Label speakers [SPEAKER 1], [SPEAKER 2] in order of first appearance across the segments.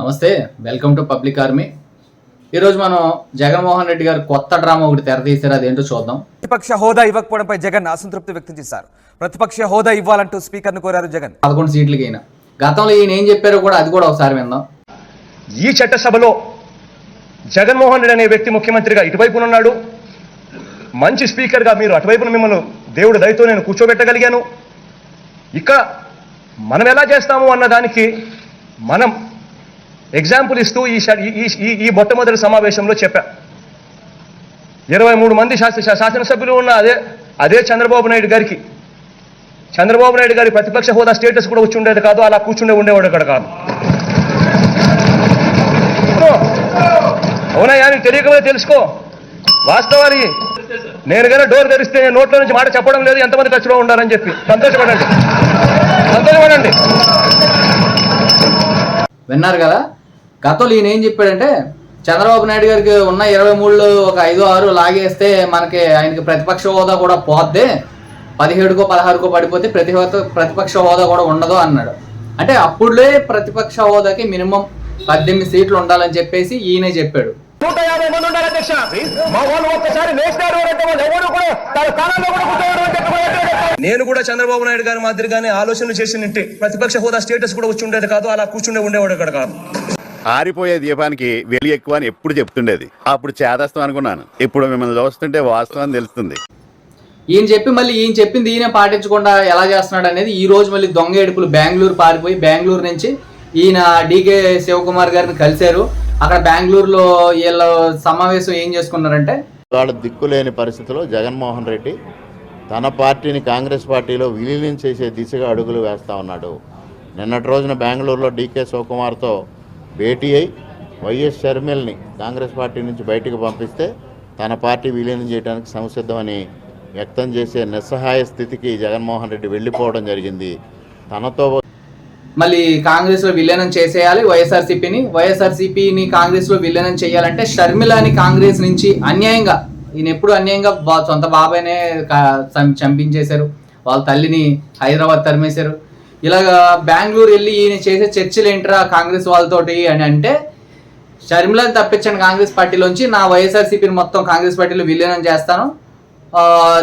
[SPEAKER 1] నమస్తే welcome to public army ఈరోజు మనం జగన్మోహన్ రెడ్డి గారు కొత్త డ్రామా ఒకటి తెర తీశారు అదేంటో చూద్దాం.
[SPEAKER 2] ప్రతిపక్ష హోదా ఇవ్వకపోవడంపై జగన్ అసంతృప్తి వ్యక్తం చేశారు. ప్రతిపక్ష హోదా ఇవ్వాలంటూ స్పీకర్ను కోరారు జగన్.
[SPEAKER 1] పదకొండు సీట్లకి అయినా గతంలో ఈయన ఏం చెప్పారో కూడా అది కూడా ఒకసారి విందాం.
[SPEAKER 3] ఈ చట్టసభలో జగన్మోహన్ రెడ్డి అనే వ్యక్తి ముఖ్యమంత్రిగా ఇటువైపున ఉన్నాడు. మంచి స్పీకర్గా మీరు అటువైపున మిమ్మల్ని దేవుడు దయతో నేను కూర్చోబెట్టగలిగాను. ఇక్కడ మనం ఎలా చేస్తాము అన్న దానికి మనం ఎగ్జాంపుల్ ఇస్తూ ఈ ఈ- ఈ- మొట్టమొదటి సమావేశంలో చెప్పా. ఇరవై మూడు మంది శాస్త్ర శా- శాసనసభ్యులు ఉన్న అదే అదే చంద్రబాబు నాయుడు గారికి. చంద్రబాబు నాయుడు గారి ప్రతిపక్ష హోదా స్టేటస్ కూడా వచ్చి ఉండేది కాదు అలా కూర్చుండే ఉండేవాడు అక్కడ కాదు. అవునయ్యా నీకు తెలియకపోతే తెలుసుకో. వాస్తవానికి నేను కనుక డోర్ తెరిస్తే నేను నోట్లో నుంచి మాట చెప్పడం లేదు ఎంతమంది ఖర్చులో ఉండాలని చెప్పి. సంతోషపడండి. సంతోషపడండి.
[SPEAKER 1] విన్నారు కదా? గతంలో ఈయన ఏం చెప్పాడంటే చంద్రబాబు నాయుడు గారికి ఉన్న ఇరవై మూడులో ఒక ఐదు ఆరు లాగేస్తే మనకి ఆయనకి ప్రతిపక్ష హోదా కూడా పోద్ది. పదిహేడుకో పదహారుకో పడిపోతే ప్రతి ప్రతిపక్ష హోదా కూడా ఉండదు అన్నాడు. అంటే అప్పుడులే ప్రతిపక్ష హోదాకి మినిమం పద్దెనిమిది సీట్లు ఉండాలని చెప్పేసి ఈయనే చెప్పాడు.
[SPEAKER 3] నూట యాభై మంది ఉన్నారు అధ్యక్ష. మా వాళ్ళు ఒక్కసారి వేసినారు అంటే వాళ్ళు ఎవరు కూడా తన స్థానంలో కూడా కూర్చోవడం అని చెప్పి నేను కూడా చంద్రబాబు నాయుడు గారి మాదిరిగానే ఆలోచనలు చేసినట్టే. ప్రతిపక్ష హోదా స్టేటస్ కూడా వచ్చి ఉండేది కాదు అలా కూర్చుండే ఉండేవాడు ఇక్కడ కాదు.
[SPEAKER 4] ఆరిపోయే దీపానికి వెలి ఎక్కువ అని ఎప్పుడు చెప్తుండేది. అప్పుడు చేదస్తాం అనుకున్నాను. ఇప్పుడు మిమ్మల్ని చూస్తుంటే వాస్తవం తెలుస్తుంది.
[SPEAKER 1] ఈయన చెప్పి మళ్ళీ ఈయన చెప్పింది ఈయన పాటించకుండా ఎలా చేస్తున్నాడు అనేది ఈ రోజు మళ్ళీ దొంగ ఏడుపులు బెంగళూరు పారిపోయి బెంగళూరు నుంచి ఈయన డీకే శివకుమార్ గారిని కలిశారు. అక్కడ బెంగళూరులో వీళ్ళ సమావేశం ఏం చేసుకున్నారంటే?
[SPEAKER 5] వాళ్ళ దిక్కులేని పరిస్థితిలో జగన్మోహన్ రెడ్డి తన పార్టీని కాంగ్రెస్ పార్టీలో విలీనం చేసే దిశగా అడుగులు వేస్తా ఉన్నాడు. నిన్నటి రోజున బెంగళూరులో డీకే శివకుమార్తో భేటీ అయి వైఎస్ షర్మిల్ని కాంగ్రెస్ పార్టీ నుంచి బయటకు పంపిస్తే తన పార్టీ విలీనం చేయడానికి సంసిద్ధమని వ్యక్తం చేసే నిస్సహాయ స్థితికి జగన్మోహన్ రెడ్డి వెళ్ళిపోవడం జరిగింది. తనతో
[SPEAKER 1] మళ్ళీ కాంగ్రెస్లో విలీనం చేసేయాలి వైఎస్ఆర్సీపీని. వైఎస్ఆర్సీపీని కాంగ్రెస్లో విలీనం చేయాలంటే షర్మిలాని కాంగ్రెస్ నుంచి అన్యాయంగా ఈయన ఎప్పుడు అన్యాయంగా సొంత బాబాయ్నే కా- చం- చంపించేశారు. వాళ్ళ తల్లిని హైదరాబాద్ తరిమేశారు. ఇలాగా బెంగళూరు వెళ్ళి ఈయన చేసే చర్చలు ఏంట్రా కాంగ్రెస్ వాళ్ళతోటి అని అంటే షర్మిలని తప్పించండి కాంగ్రెస్ పార్టీలోంచి నా వైఎస్ఆర్సీపీని మొత్తం కాంగ్రెస్ పార్టీలో విలీనం చేస్తాను.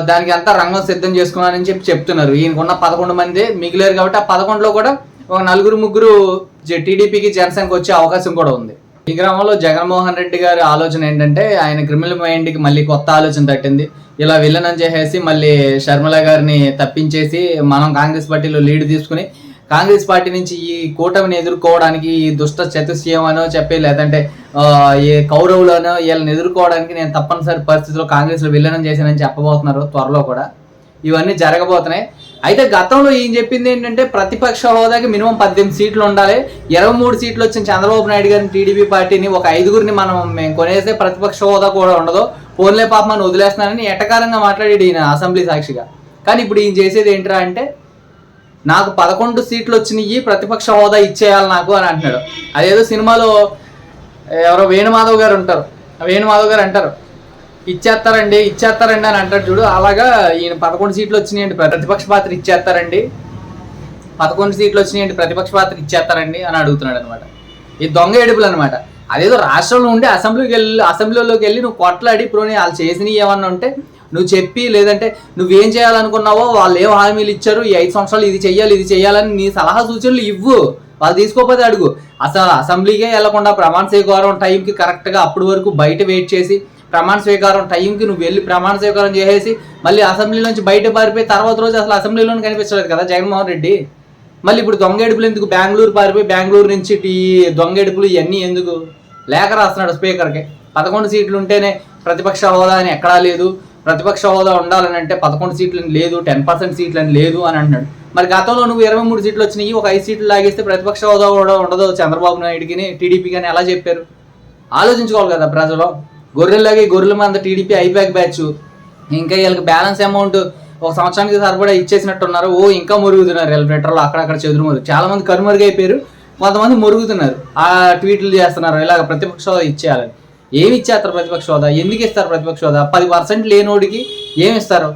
[SPEAKER 1] దానికి అంతా రంగం సిద్ధం చేసుకున్నానని చెప్పి చెప్తున్నారు. ఈయనకున్న పదకొండు మంది మిగిలేరు కాబట్టి ఆ పదకొండులో కూడా ఒక నలుగురు ముగ్గురు జె- టీడీపీకి జనసేనకి వచ్చే అవకాశం కూడా ఉంది. ఈ గ్రామంలో జగన్మోహన్ రెడ్డి గారి ఆలోచన ఏంటంటే ఆయన క్రిమినల్ మైండ్కి మళ్ళీ కొత్త ఆలోచన తట్టింది. ఇలా విలనం చేసేసి మళ్ళీ షర్మిల గారిని తప్పించేసి మనం కాంగ్రెస్ పార్టీలో లీడ్ తీసుకుని కాంగ్రెస్ పార్టీ నుంచి ఈ కూటమిని ఎదుర్కోవడానికి ఈ దుష్ట చతుశ్యం చెప్పి లేదంటే ఈ కౌరవులనో వీళ్ళని ఎదుర్కోవడానికి నేను తప్పనిసరి పరిస్థితిలో కాంగ్రెస్లో విలీనం చేశానని చెప్పబోతున్నారు త్వరలో కూడా. ఇవన్నీ జరగబోతున్నాయి. అయితే గతంలో ఏం చెప్పింది ఏంటంటే ప్రతిపక్ష హోదాకి మినిమం పద్దెనిమిది సీట్లు ఉండాలి. ఇరవై మూడు సీట్లు వచ్చిన చంద్రబాబు నాయుడు గారిని టీడీపీ పార్టీని ఒక ఐదుగురిని మనం మేము కొనేస్తే ప్రతిపక్ష హోదా కూడా ఉండదు. పోన్లే పాప మనం వదిలేస్తున్నానని ఎటకారంగా మాట్లాడాడు ఈయన అసెంబ్లీ సాక్షిగా. కానీ ఇప్పుడు ఈయన చేసేది ఏంట్రా అంటే నాకు పదకొండు సీట్లు వచ్చినాయి ప్రతిపక్ష హోదా ఇచ్చేయాలి నాకు అని అంటున్నాడు. అదేదో సినిమాలో ఎవరో వేణుమాధవ్ గారు ఉంటారు. వేణుమాధవ్ గారు అంటారు ఇచ్చేస్తారండి ఇచ్చేస్తారండి అని అంటాడు చూడు. అలాగా ఈయన పదకొండు సీట్లు వచ్చినాయండి ప్రతిపక్ష పాత్ర ఇచ్చేస్తారండి. పదకొండు సీట్లు వచ్చినాయండి ప్రతిపక్ష పాత్ర ఇచ్చేస్తారండి అని అడుగుతున్నాడు అనమాట. ఈ దొంగ ఏడుపులు అనమాట. అదేదో రాష్ట్రంలో ఉండి అసెంబ్లీకి వెళ్ళి అసెంబ్లీలోకి వెళ్ళి నువ్వు కొట్లాడి ఇప్పుడు వాళ్ళు చేసినవి ఏమన్నా ఉంటే నువ్వు చెప్పి లేదంటే నువ్వేం చేయాలనుకున్నావో వాళ్ళు ఏం హామీలు ఇచ్చారు ఈ ఐదు సంవత్సరాలు ఇది చెయ్యాలి ఇది చెయ్యాలని నీ సలహా సూచనలు ఇవ్వు. వాళ్ళు తీసుకోకపోతే అడుగు. అసలు అసెంబ్లీకే వెళ్ళకుండా ప్రమాణ స్వీకారం టైంకి కరెక్ట్గా అప్పటి వరకు బయట వెయిట్ చేసి ప్రమాణ స్వీకారం టైంకి నువ్వు వెళ్ళి ప్రమాణ స్వీకారం చేసేసి మళ్ళీ అసెంబ్లీ నుంచి బయట పారిపోయి తర్వాత రోజు అసలు అసెంబ్లీలోనే కనిపించలేదు కదా జగన్మోహన్ రెడ్డి? మళ్ళీ ఇప్పుడు దొంగ ఏడుపులు ఎందుకు? బెంగళూరు పారిపోయి బెంగళూరు నుంచి ఈ దొంగ ఏడుపులు ఇవన్నీ ఎందుకు? లేఖ రాస్తున్నాడు స్పీకర్కి. పదకొండు సీట్లు ఉంటేనే ప్రతిపక్ష హోదా అని ఎక్కడా లేదు. ప్రతిపక్ష హోదా ఉండాలని అంటే పదకొండు సీట్లు అని లేదు టెన్ పర్సెంట్ సీట్లు అని లేదు అని అంటున్నాడు. మరి గతంలో నువ్వు ఇరవై మూడు సీట్లు వచ్చినాయి ఒక ఐదు సీట్లు లాగేస్తే ప్రతిపక్ష హోదా కూడా ఉండదు చంద్రబాబు నాయుడికి టీడీపీ కానీ ఎలా చెప్పారు? ఆలోచించుకోవాలి కదా ప్రజలు. గొర్రెల్లాగే గొర్రెల మంద టీడీపీ ఐబ్యాక్ బ్యాచ్. ఇంకా వీళ్ళకి బ్యాలెన్స్ అమౌంట్ ఒక సంవత్సరానికి సరిపడా ఇచ్చేసినట్టున్నారు. ఓ ఇంకా మురుగుతున్నారు వీళ్ళ పెట్రోల్ అక్కడక్కడ చెదురు మురుగు. చాలా మంది కనుమరుగైపోయారు కొంతమంది మురుగుతున్నారు. ఆ ట్వీట్లు చేస్తున్నారు. ఇలాగ ప్రతిపక్ష హోదా ఇచ్చేయాలని ఏమి ఇచ్చేస్తారు ప్రతిపక్ష హోదా? ఎందుకు ఇస్తారు ప్రతిపక్ష హోదా? పది పర్సెంట్ లేనోడికి ఏమి ఇస్తారు?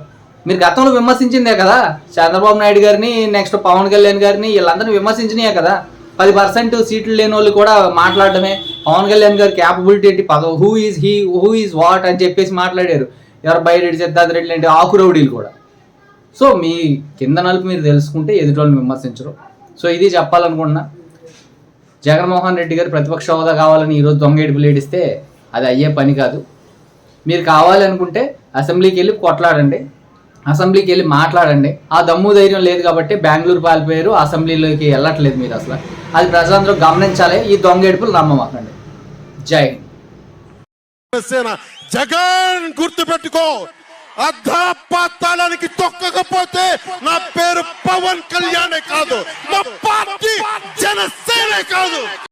[SPEAKER 1] మీరు గతంలో విమర్శించిందే కదా? చంద్రబాబు నాయుడు గారిని నెక్స్ట్ పవన్ కళ్యాణ్ గారిని వీళ్ళందరినీ విమర్శించినాయే కదా? పది పర్సెంట్ సీట్లు లేని వాళ్ళు కూడా మాట్లాడటమే. పవన్ కళ్యాణ్ గారి క్యాపబిలిటీ ఏంటి? పద who is he who is what అని చెప్పేసి మాట్లాడారు. ఎవరు బయట సిద్ధార్థ రెడ్డి లాంటి ఆకు రౌడీలు కూడా. సో మీ కింద నలుపు మీరు తెలుసుకుంటే ఎదుటోళ్ళు విమర్శించరు సో ఇది చెప్పాలనుకుంటున్నా. జగన్మోహన్ రెడ్డి గారు ప్రతిపక్ష హోదా కావాలని ఈరోజు దొంగ ఏడుపులు ఏడిస్తే అది అయ్యే పని కాదు. మీరు కావాలనుకుంటే అసెంబ్లీకి వెళ్ళి కొట్లాడండి. అసెంబ్లీకి వెళ్ళి మాట్లాడండి. ఆ దమ్ము ధైర్యం లేదు కాబట్టి బెంగళూరు పాలిపోయారు అసెంబ్లీలోకి వెళ్ళట్లేదు మీరు అసలు. అది ప్రజలందరూ గమనించాలి. ఈ దొంగ ఏడుపులు నమ్మమాకండి. జై
[SPEAKER 6] జగన్ గుర్తుపెట్టుకో. అర్ధపాతాళానికి తొక్కకపోతే నా పేరు పవన్ కళ్యాణే కాదు. నా పార్టీ జనసేనే కాదు.